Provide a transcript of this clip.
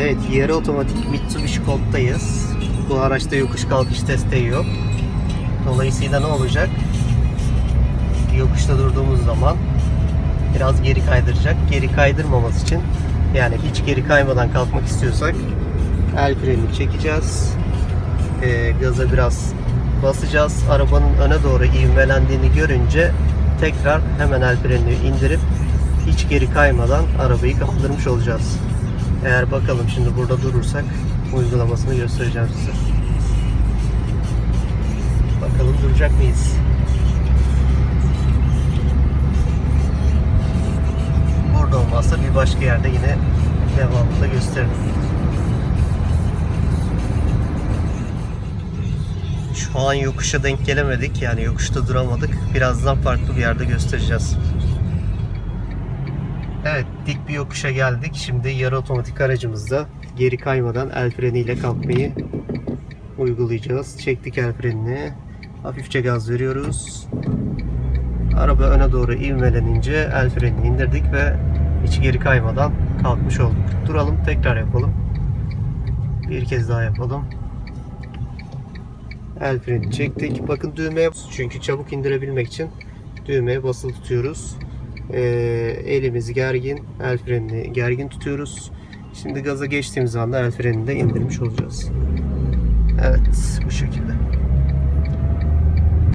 Evet, yarı otomatik Mitsubishi Colt'tayız. Bu araçta yokuş kalkış desteği yok. Dolayısıyla ne olacak? Yokuşta durduğumuz zaman biraz geri kaydıracak. Geri kaydırmaması için yani hiç geri kaymadan kalkmak istiyorsak el frenini çekeceğiz. Ee, gaza biraz basacağız. Arabanın öne doğru ivmelendiğini görünce tekrar hemen el frenini indirip hiç geri kaymadan arabayı kaldırmış olacağız. Eğer bakalım şimdi burada durursak uygulamasını göstereceğim size. Bakalım duracak mıyız? Burada olmazsa bir başka yerde yine devamında gösteririm. Şu an yokuşa denk gelemedik. Yani yokuşta duramadık. Birazdan farklı bir yerde göstereceğiz. Evet dik bir yokuşa geldik. Şimdi yarı otomatik aracımızda geri kaymadan el freniyle kalkmayı uygulayacağız. Çektik el frenini. Hafifçe gaz veriyoruz. Araba öne doğru ivmelenince el frenini indirdik ve hiç geri kaymadan kalkmış olduk. Duralım tekrar yapalım. Bir kez daha yapalım. El freni çektik. Bakın düğmeye çünkü çabuk indirebilmek için düğmeye basılı tutuyoruz. Ee, elimiz gergin, el frenini gergin tutuyoruz. Şimdi gaza geçtiğimiz anda el frenini de indirmiş olacağız. Evet, bu şekilde.